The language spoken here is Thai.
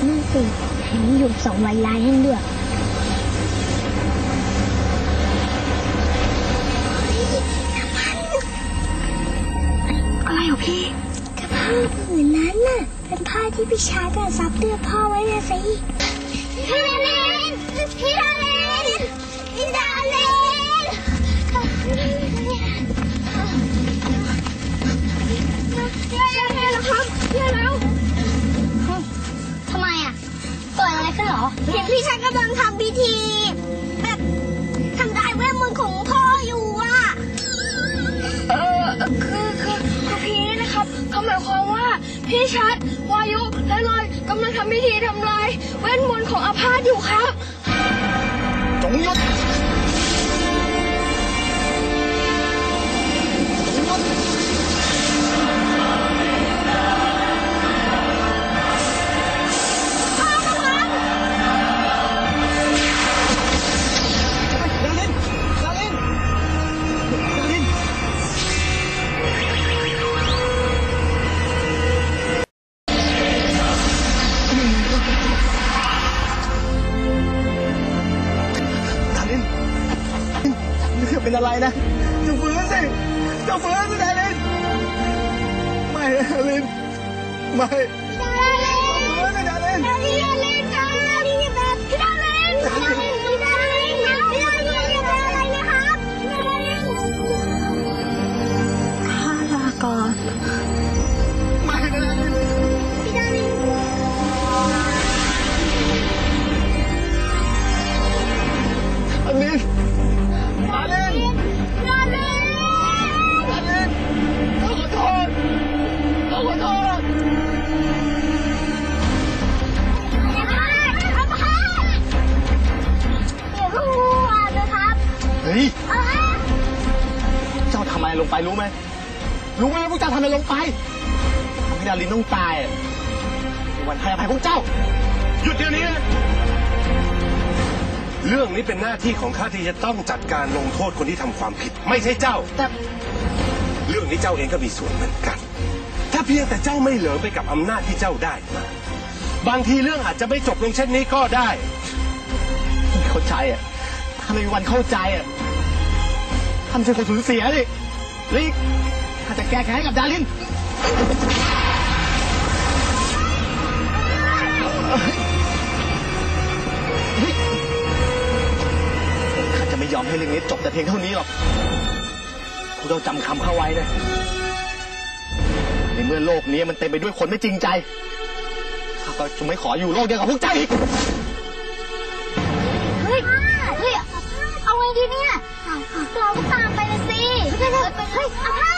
สิแถมอยู่สองวันลายให้ด้วยอะไรเหรอพี่กระผ้าผืนนั้นน่ะ เป็นผ้าที่พี่ชายกับซับเลือดพ่อไว้นะสิพี่เลนพี่เลน เหรอเห็นพี่ชายกำลังทำพิธี แบบทำลายเวทมนต์ของพ่ออยู่อะ เออคือคือคือพีนี่นะครับเขาหมายความว่าพี่ชัดวายุและลอยกำลังทำพิธีทำลายเวทมนต์ของอาพาธอยู่ครับ จงหยุด เป็นอะไรนะจะฟื้นสิจะฟื้นสิดารินไม่ดารินไม่ฟื้นสิดารินพี่ดาเลน ฮ้ยเออเจ้าทำอะไรลงไปรู้ไหมรู้ไหมว่าพวกเจ้าทำอะไรลงไปทำให้ดารินต้องตายอะในวันให้อภัยพวกเจ้า หยุดเดี๋ยวนี้นะเรื่องนี้เป็นหน้าที่ของข้าที่จะต้องจัดการลงโทษคนที่ทำความผิด ไม่ใช่เจ้า แต่เรื่องนี้เจ้าเองก็มีส่วนเหมือนกัน ถ้าเพียงแต่เจ้าไม่เหลิงไปกับอำนาจที่เจ้าได้มา บางทีเรื่องอาจจะไม่จบลงเช่นนี้ก็ได้ไม่เข้าใจอะถ้าไม่มีวันเข้าใจอะ ทำใช่คนสูญเสียดิลิกถ้าจะแก้แค้นให้กับดารินข้าจะไม่ยอมให้เรื่องนี้จบแต่เพียงเท่านี้หรอกพวกเราจำคำเข้าไว้นะในเมื่อโลกนี้มันเต็มไปด้วยคนไม่จริงใจข้าก็จะไม่ขออยู่โลกเดียวกับพวกเจ้าอีก Guys,